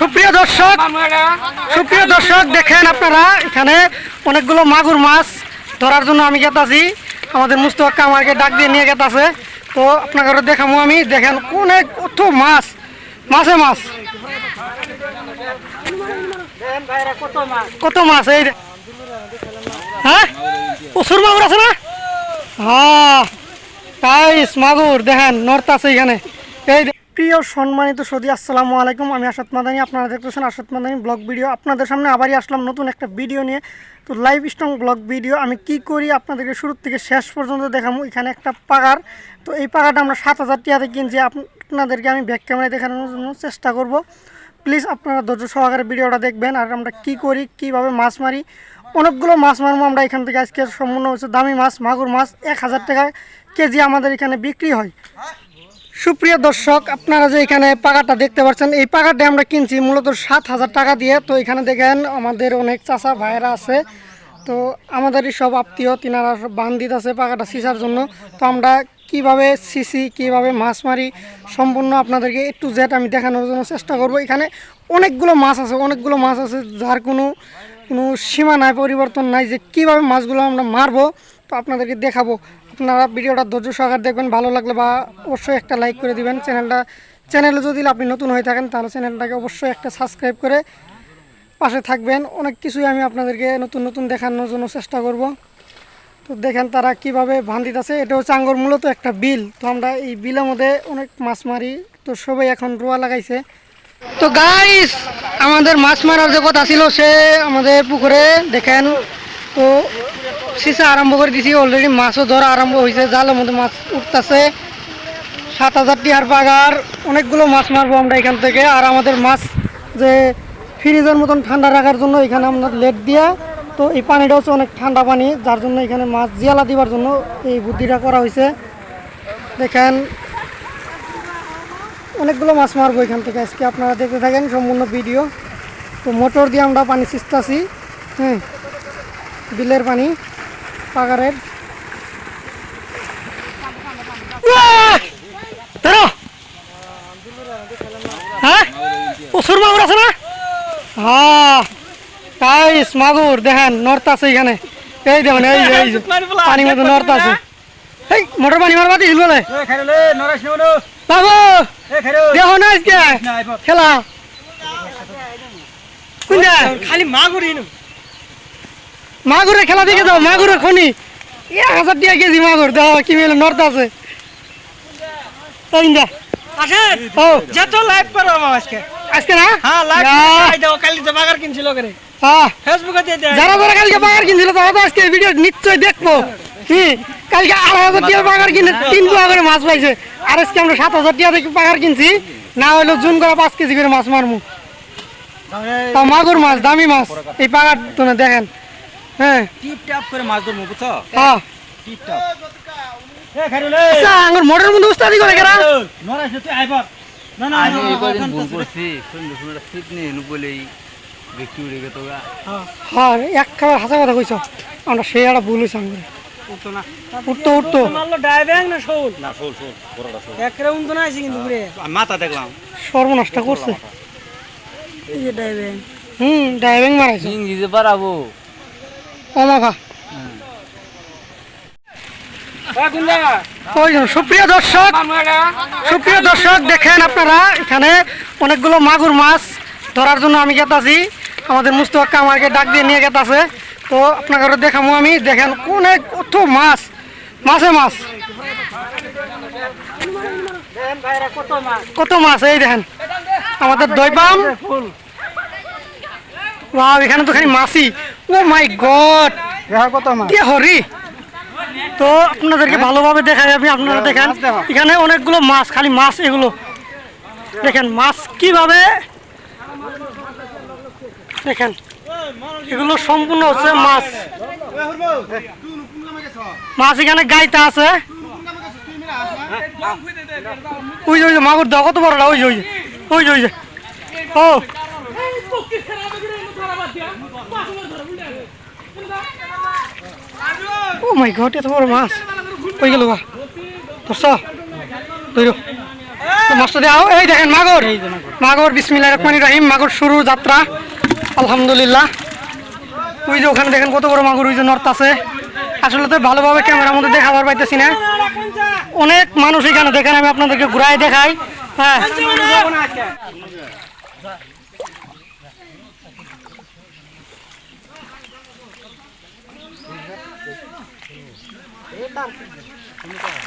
সুপ্রিয় দর্শক সুপ্রিয় দর্শক দেখেন আপনারা, এখানে অনেকগুলো মাগুর মাছ ধরার জন্য আমি গেতাছি। আমাদের মুস্তফা আমাকে ডাক দিয়ে নিয়ে গেতাছে। তো আপনাকে দেখাবো আমি। দেখেন অনেক কত মাছ, মাছে মাছ। কত মাছ, এই হ্যাঁ? প্রচুর মাগুর আছে না? হ্যাঁ। মাগুর, দেখেন নর্থ আছে এখানে। এই প্রিয় সম্মানিত সদি, আসসালামু আলাইকুম। আমি আসাদ মাদানি, আপনারা দেখতেছেন আসাদ মাদানি ব্লগ ভিডিও। আপনাদের সামনে আবারই আসলাম নতুন একটা ভিডিও নিয়ে। তো লাইভ স্ট্রং ব্লগ ভিডিও, আমি কি করি আপনাদেরকে শুরু থেকে শেষ পর্যন্ত দেখাবো এখানে একটা পাগার। তো এই পাগাটা আমরা সাত হাজার টিয়াতে কিনছি। আপনাদেরকে আমি ব্যাক ক্যামেরায় দেখানোর জন্য চেষ্টা করব। প্লিজ আপনারা ধৈর্য সহকারে ভিডিওটা দেখবেন। আর আমরা কি করি, কীভাবে মাছ মারি, অনেকগুলো মাছ মারবো আমরা এখান থেকে। আজকে সম্পূর্ণ হচ্ছে দামি মাছ, মাগুর মাছ। এক হাজার টাকা কেজি আমাদের এখানে বিক্রি হয়। সুপ্রিয় দর্শক, আপনারা যে এখানে পাকাটা দেখতে পাচ্ছেন, এই পাকাটা আমরা কিনছি মূলত সাত হাজার টাকা দিয়ে। তো এখানে দেখেন, আমাদের অনেক চাচা ভাইয়েরা আছে। তো আমাদেরই সব আত্মীয়, তিনারা সব বান দিতেছে পাকাটা সিসার জন্য। তো আমরা কীভাবে সিসি কীভাবে মাছ মারি, সম্পূর্ণ আপনাদেরকে একটু জেট আমি দেখানোর জন্য চেষ্টা করব। এখানে অনেকগুলো মাছ আছে, অনেকগুলো মাছ আছে যার কোনো কোনো সীমা নাই, পরিবর্তন নাই যে কীভাবে মাছগুলো আমরা মারবো। তো আপনাদেরকে দেখাবো। আপনারা ভিডিওটা ধৈর্য সহকার দেখবেন, ভালো লাগলে বা অবশ্যই একটা লাইক করে দিবেন। চ্যানেলটা, চ্যানেলে যদি আপনি নতুন হয়ে থাকেন, তাহলে চ্যানেলটাকে অবশ্যই একটা সাবস্ক্রাইব করে পাশে থাকবেন। অনেক কিছুই আমি আপনাদেরকে নতুন নতুন দেখানোর জন্য চেষ্টা করব। তো দেখেন তারা কীভাবে ভান দিতেছে। এটা হচ্ছে আঙ্গর, মূলত একটা বিল। তো আমরা এই বিলের মধ্যে অনেক মাছ মারি। তো সবাই এখন রোয়া লাগাইছে। তো গাইস আমাদের মাছ মারার যে কথা ছিল, সে আমাদের পুকুরে, দেখেন। তো সিসা আরম্ভ করে দিছি অলরেডি মাছও ধরা আরম্ভ হয়েছে জালের মধ্যে মাছ উঠতেছে। সাত হাজার টিয়ার পাগার অনেকগুলো মাছ মারবো আমরা এখান থেকে। আর আমাদের মাছ যে ফ্রিজের মতন ঠান্ডা রাখার জন্য এখানে আমরা লেট দিয়া, তো এই পানিটা হচ্ছে অনেক ঠান্ডা পানি, যার জন্য এখানে মাছ জিয়ালা দিবার জন্য এই বুদ্ধিটা করা হয়েছে দেখেন, অনেকগুলো মাছ মারবো এখান থেকে আজকে, আপনারা দেখতে থাকেন সম্পূর্ণ ভিডিও। তো মোটর দিয়ে আমরা পানি সিস্তাছি হ্যাঁ বিলের পানি। পাগারের। ধরো হ্যাঁ? প্রচুর মাগুর আছে না? হ্যাঁ টাইস মাগুর দেখেন নর্থ আছে এখানে। এই দেখুন এই যে এই যে পানির মধ্যে নর্থ আছে। এই মোটর পানি মারবা দিছিল বলে? বাবু দেখো না আজকে। খেলা। কোনটা? খালি মাগুরি মাগুরের খেলা দেখে দাও মাগুরের খনি। এক হাজার টাকা কেজি মাগুর দাও কি মেলে নর্থ আছে। তাই না আসেন ও। যত লাইভ করো আজকে। আজকে না? হ্যাঁ লাইভ দাও কালি তো বাগার কিনছিল করে হ্যাঁ। ফেসবুকে দিয়ে দেয়। যারা যারা কালকে বাগার কিনছিল তারা আজকে ভিডিও নিশ্চয়ই দেখব। হুম কালকে আড়াই হাজার টাকার বাগার কিনে তিন পোয়া করে মাছ পাইছে। আর আজকে আমরা সাত হাজার টাকা থেকে বাগার কিনছি। না জুন করে পাঁচ কেজি করে মাছ মারমু। মাগুর মাছ দামি মাছ। এই পাগার তো না দেখেন। হ্যাঁ। টিপ টাপ করে মাছ ধরবো বুঝছ? হ্যাঁ। টিপ টাপ আচ্ছা আঙ্গুর মোটর মধ্যে উস্তাদি করে কেরা? নরাস তুই আইবার না না আমি কদিন ভুল করছি সুন্দর সুন্দর সিট নিয়ে এলু বলেই ব্যক্তি উড়ে গেত গা হ্যাঁ। এক খাবার হাসা কথা কইছ। আমরা সেই একটা ভুল হয়েছে আঙ্গুর। উঠতো না। উঠতো উঠতো। মারলো না শোল? না শোল শোল বড়টা শোল। একরে উন্ত না আছে কিন্তু ঘুরে। মাথা দেখলাম। সর্বনাশটা করছে। এই যে হুম মারাইছে। সুপ্রিয় দর্শক সুপ্রিয় দর্শক, দেখেন আপনারা, এখানে অনেকগুলো মাগুর মাছ ধরার জন্য আমি গেতাছি। আমাদের মুস্তফা আমাকে ডাক দিয়ে নিয়ে গেতাছে। তো আপনাকে দেখাবো আমি। দেখেন, অনেক কত মাছ, মাছে মাছ। কত মাছ, এই দেখেন, আমাদের দই পাম এখানে তো খালি মাছই। ও মাই গড কত মাছ কি হরি? তো আপনাদেরকে ভালোভাবে দেখা যাবে আপনারা দেখেন। এখানে অনেকগুলো মাছ খালি মাছ এগুলো। দেখেন মাছ কীভাবে? দেখেন এগুলো সম্পূর্ণ হচ্ছে মাছ। মাছ এখানে গাইতে আছে। ওই যে ওই যে মাগুর দাও কত বড়টা ওই যে ওই যে ওই যে ওই যে। ও ও মাই গড এত বড় মাছ। কই গেল বা ধরছ ধরো। মাছটা দেওয়া এই দেখেন মাগর। মাগর। বিসমিল্লাহ রহমান রহিম মাগর শুরু যাত্রা। আলহামদুলিল্লাহ। ওই যে ওখানে দেখেন কত বড় মাগুর ওই যে নর্থ আছে। আসলে তো ভালোভাবে ক্যামেরার মধ্যে দেখাবার পাইতেছি না। অনেক মানুষ এখানে দেখেন আমি আপনাদেরকে ঘুরাই দেখাই। হ্যাঁ। tar. Kamu tar.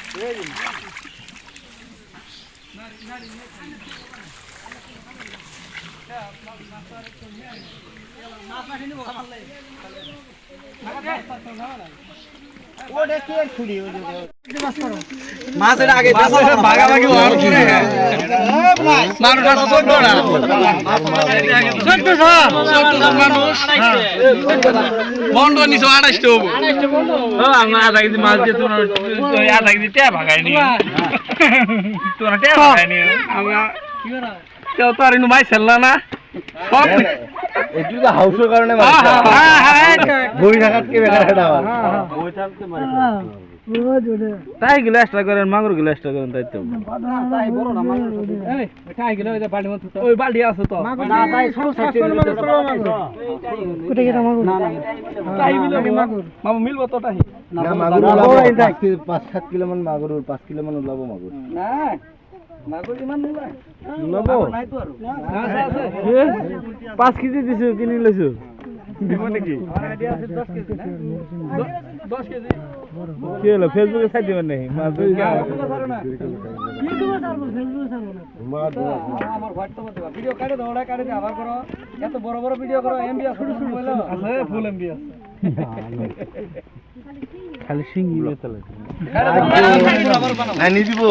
মাছের আগে ভাগাভাগি হওয়ার পরে মানুষ আর চোদ্দ না। মানুষ বন্ধ নিছো আড়াইশো হব। আমরা আধা কেজি মাছ দিয়ে তোমার আধা কেজি টেয়া ভাগাইনি আমরা কেউ তো আর ইনু ফেললা না। সব একটু তো হাউসের কারণে হ্যাঁ, হ্যাঁ, হ্যাঁ, বই থাকাত কে বেকার এটা আবার তাই গেলে করেন মাগুর গেলে করেন তাই তো। ওই বালতি আছে তো। কোথায় গেটা মাগুর? মামু মিলবো তো তাই। না মাগুর ওলাবো পাঁচ কি- পাঁচ সাত কিলো মান মাগুর পাঁচ কিলো মান ওলাবো মাগুর। লবো পাঁচ কেজি দিছো কিনি লৈছো। দিব নাকি? কি হলো ফেসবুকে চাই দিবেন নাকি? মাছ ধরি যা। আছে ফুল এমবি আছে। খালি সিঙ্গি মেতালে না নি দিব